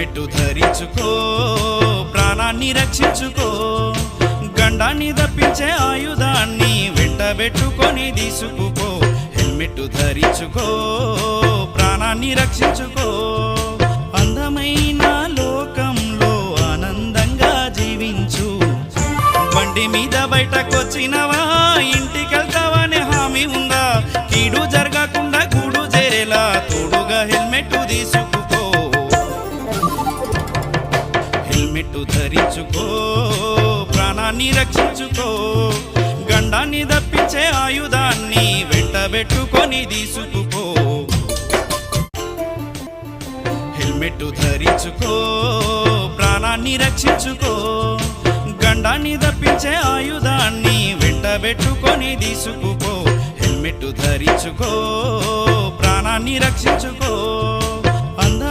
మెట్టు ధరించుకో ప్రాణాన్ని రక్షించుకో గండాన్ని తప్పించే ఆయుధాన్ని వెంటబెట్టుకొని తీసుకుపో హెల్మెట్ ధరించుకో ప్రాణాన్ని రక్షించుకో. అందమైన లోకంలో ఆనందంగా జీవించు. బండి మీద బయటకొచ్చినవా ఇంటికెళ్తావనే హామీ ఉందా? కీడు జరగకుండా గూడు చేరేలా తోడుగా హెల్మెట్ తీసుకుపో మెట్టు ధరించుకో ప్రాణాన్ని రక్షించుకో గండాన్ని దప్పించే ఆయుధాన్ని వెంటబెట్టుకొని తీసుకుపో. హెల్మెట్ ధరించుకో ప్రాణాన్ని రక్షించుకో గండాన్ని దప్పించే ఆయుధాన్ని వెంటబెట్టుకొని తీసుకుపో. హెల్మెట్ ధరించుకో ప్రాణాన్ని రక్షించుకో.